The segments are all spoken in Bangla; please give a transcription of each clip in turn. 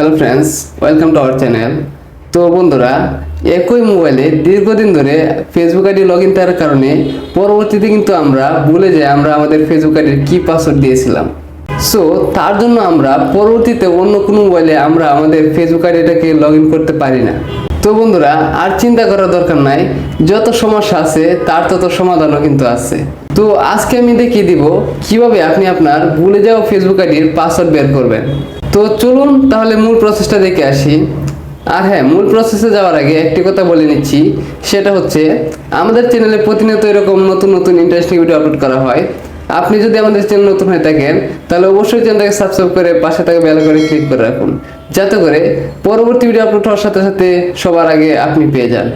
Hello friends welcome to our channel তো বন্ধুরা, একই মোবাইলে দীর্ঘদিন ধরে ফেসবুক আইডি লগ ইন থাকার কারণে পরবর্তীতে কিন্তু আমরা ভুলে যাই আমরা আমাদের ফেসবুক আইডির কি পাসওয়ার্ড দিয়েছিলাম। সো তার জন্য আমরা পরবর্তীতে অন্য কোনো মোবাইলে আমরা আমাদের ফেসবুক আইডিটাকে লগ ইন করতে পারি না। তো বন্ধুরা, আর চিন্তা করার দরকার নাই, যত সমস্যা আছে, তার তত সমাধানও কিন্তু আছে। তো আজকে আমি দেখিয়ে দিব কীভাবে আপনি আপনার ভুলে যাওয়া ফেসবুক আইডির পাসওয়ার্ড বের করবেন। তো চলুন তাহলে মূল প্রসেসটা দেখে আসি। আর হ্যাঁ মূল প্রসেসে যাওয়ার আগে একটি কথা বলে নিচ্ছি। সেটা হচ্ছে, আমাদের চ্যানেলে প্রতিনিয়ত এরকম নতুন নতুন ইন্টারেস্টিং ভিডিও আপলোড করা হয়। আপনি যদি আমাদের চ্যানেল নতুন হয়ে থাকেন, তাহলে অবশ্যই চ্যানেলটাকে সাবস্ক্রাইব করে পাশে থাকা বেল করে ক্লিক করে রাখুন। যাতে করে পরবর্তী ভিডিও আপলোড হওয়ার সাথে সাথে সবার আগে আপনি পেয়ে যান।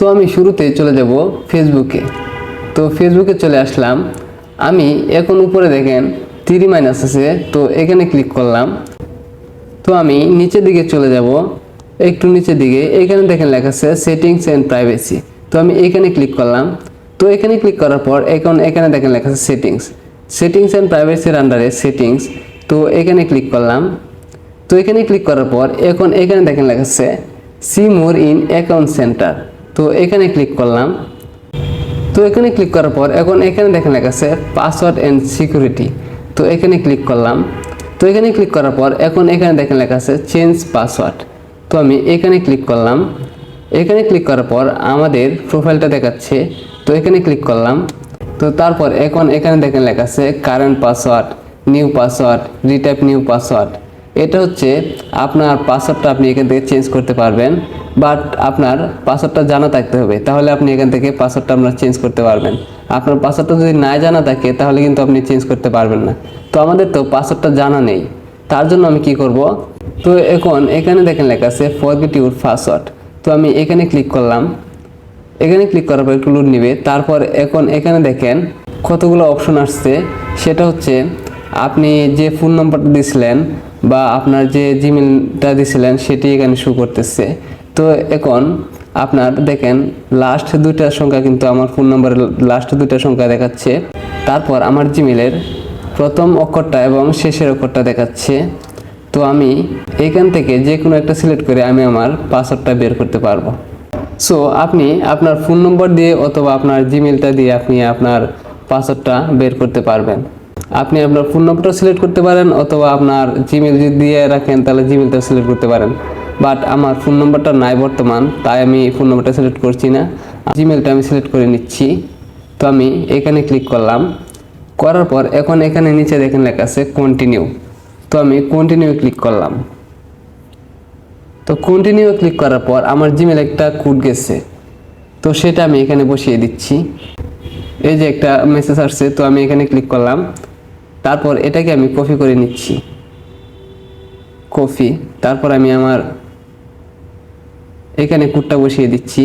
তো আমি শুরুতে চলে যাব ফেসবুকে তো ফেসবুকে চলে আসলাম। আমি এখন উপরে দেখেন থ্রি মাইনাস আছে, তো এখানে ক্লিক করলাম। তো আমি নিচের দিকে চলে যাব। একটু নিচের দিকে, এখানে দেখেন লেখা আছে সেটিংস অ্যান্ড প্রাইভেসি তো আমি এখানে ক্লিক করলাম। তো এখানে ক্লিক করার পর এখন এখানে দেখেন লেখা আছে সেটিংস সেটিংস অ্যান্ড প্রাইভেসির আন্ডারে সেটিংস তো এখানে ক্লিক করলাম। তো এখানে ক্লিক করার পর এখন এখানে দেখেন লেখা আছে see more in account centre তো এখানে ক্লিক করলাম। তো এখানে ক্লিক করার পর এখন এখানে দেখেন লেখা আছে পাসওয়ার্ড অ্যান্ড সিকিউরিটি তো এখানে ক্লিক করলাম। তো এখানে ক্লিক করার পর এখন এখানে দেখেন লেখা আছে চেঞ্জ পাসওয়ার্ড তো আমি এখানে ক্লিক করলাম। এখানে ক্লিক করার পর আমাদের প্রোফাইলটা দেখাচ্ছে। তো এখানে ক্লিক করলাম। তো তারপর এখন এখানে দেখেন লেখা আছে current password new password retype new password এটা হচ্ছে আপনার পাসওয়ার্ডটা আপনি এখান থেকে চেঞ্জ করতে পারবেন। বাট আপনার পাসওয়ার্ডটা জানা থাকতে হবে। তাহলে আপনি এখান থেকে পাসওয়ার্ডটা আপনার চেঞ্জ করতে পারবেন। আপনার পাসওয়ার্ডটা যদি না জানা থাকে, তাহলে কিন্তু আপনি চেঞ্জ করতে পারবেন না। তো আমাদের তো পাসওয়ার্ডটা জানা নেই। তার জন্য আমি কি করব? তো এখন এখানে দেখেন লেখা আছে ফরগেট ইউর পাসওয়ার্ড তো আমি এখানে ক্লিক করলাম। এখানে ক্লিক করার পর একটু লোড নিবে। তারপর এখন এখানে দেখেন কতগুলো অপশন আসছে। সেটা হচ্ছে, আপনি যে ফোন নম্বরটা দিয়েছিলেন বা আপনার যে জিমেলটা দিয়েছিলেন সেটি এখানে শো করতেছে। তো এখন আপনার দেখেন লাস্ট দুইটা সংখ্যা কিন্তু আমার ফোন নম্বরের লাস্ট দুইটা সংখ্যা দেখাচ্ছে। তারপর আমার জিমেলের প্রথম অক্ষরটা এবং শেষের অক্ষরটা দেখাচ্ছে। তো আমি এখান থেকে যে কোনো একটা সিলেক্ট করে আমি আমার পাসওয়ার্ডটা বের করতে পারব। সো আপনি আপনার ফোন নম্বর দিয়ে অথবা আপনার জিমেলটা দিয়ে আপনি আপনার পাসওয়ার্ডটা বের করতে পারবেন। আপনি আপনার ফোন নম্বরটা সিলেক্ট করতে পারেন অথবা আপনার জিমেল যদি দিয়ে রাখেন, তাহলে জিমেলটা সিলেক্ট করতে পারেন। বাট আমার ফোন নম্বরটা নাই বর্তমান, তাই আমি ফোন নম্বরটা সিলেক্ট করছি না। জিমেলটা আমি সিলেক্ট করে নিচ্ছি। তো আমি এখানে ক্লিক করলাম। করার পর এখন এখানে নিচে দেখেন লেখা আছে কন্টিনিউ তো আমি কন্টিনিউ ক্লিক করলাম। তো কন্টিনিউ ক্লিক করার পর আমার জিমেল একটা কোড গেছে। তো সেটা আমি এখানে বসিয়ে দিচ্ছি। এই যে একটা মেসেজ আসছে, তো আমি এখানে ক্লিক করলাম। তারপর এটাকে আমি কপি করে নিচ্ছি। কপি তারপর আমি আমার এখানে কোডটা বসিয়ে দিচ্ছি।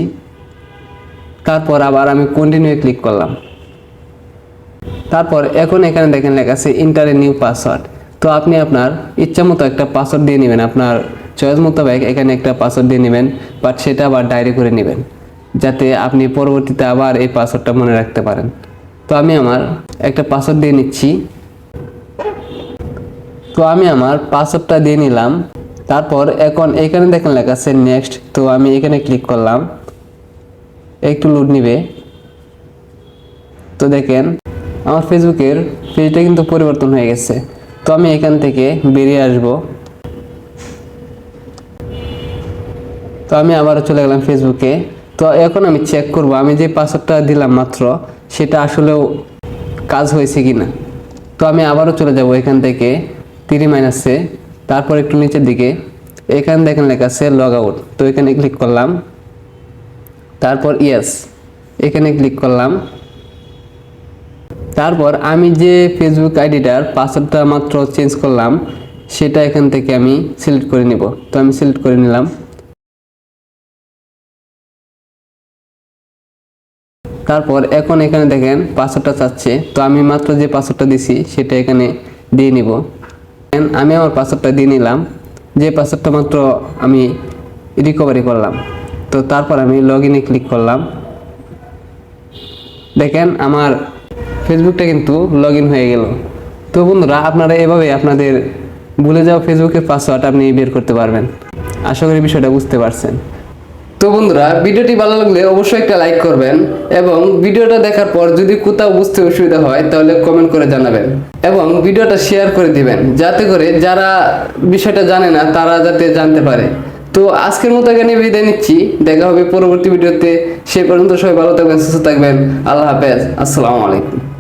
তারপর আবার আমি কন্টিনিউ ক্লিক করলাম। তারপর এখন এখানে দেখেন লেখা আছে ইন্টার নিউ পাসওয়ার্ড তো আপনি আপনার ইচ্ছা মতো একটা পাসওয়ার্ড দিয়ে নেবেন, আপনার চয়েস মোতাবেক এখানে একটা পাসওয়ার্ড দিয়ে নেবেন বাট সেটা আবার ডায়েরি করে নেবেন, যাতে আপনি পরবর্তীতে আবার এই পাসওয়ার্ডটা মনে রাখতে পারেন। তো আমি আমার একটা পাসওয়ার্ড দিয়ে নিচ্ছি। তো আমি আমার পাসওয়ার্ডটা দিয়ে নিলাম। তারপর এখন এখানে দেখেন লেখা আছে নেক্সট তো আমি এখানে ক্লিক করলাম। একটু লোড নিবে। তো দেখেন, আমার ফেসবুকের পেজটা কিন্তু পরিবর্তন হয়ে গেছে। তো আমি এখান থেকে বেরিয়ে আসব। তো আমি আবারও চলে গেলাম ফেসবুকে। তো এখন আমি চেক করব, আমি যে পাসওয়ার্ডটা দিলাম মাত্র, সেটা আসলেও কাজ হয়েছে কি না তো আমি আবারও চলে যাব এখান থেকে তিরি মাইনাসে তারপর একটু নিচের দিকে, এখানে দেখেন লেখা আছে লগ আউট তো এখানে ক্লিক করলাম, তারপর ইয়েস এখানে ক্লিক করলাম। তারপর আমি যে ফেসবুক আইডিটার পাসওয়ার্ডটা মাত্র চেঞ্জ করলাম, সেটা এখান থেকে আমি সিলেক্ট করে নিব। তো আমি সিলেক্ট করে নিলাম। তারপর এখন এখানে দেখেন পাসওয়ার্ডটা চাচ্ছে, তো আমি মাত্র যে পাসওয়ার্ডটা দিছি, সেটা এখানে দিয়ে নিব। আমি আমার পাসওয়ার্ডটা দিয়ে নিলাম। যে পাসওয়ার্ডটা মাত্র আমি রিকভারি করলাম। তো তারপর আমি লগ ইনে ক্লিক করলাম। দেখেন, আমার ফেসবুকটা কিন্তু লগ ইন হয়ে গেল। তো বন্ধুরা, আপনারা এভাবে আপনাদের ভুলে যাওয়া ফেসবুকের পাসওয়ার্ড আপনি বের করতে পারবেন। আশা করি বিষয়টা বুঝতে পারছেন। তো বন্ধুরা, ভিডিওটি ভালো লাগলে অবশ্যই একটা লাইক করবেন এবং ভিডিওটা দেখার পর যদি কোথাও বুঝতে অসুবিধা হয়, তাহলে কমেন্ট করে জানাবেন এবং ভিডিওটা শেয়ার করে দিবেন, যাতে করে যারা বিষয়টা জানে না, তারা যাতে জানতে পারে। তো আজকের মতো এখানে বিদায় নিচ্ছি, দেখা হবে পরবর্তী ভিডিওতে, সে পর্যন্ত সবাই ভালো থাকবেন, সুস্থ থাকবেন, আল্লাহ হাফেজ, আসসালামু আলাইকুম।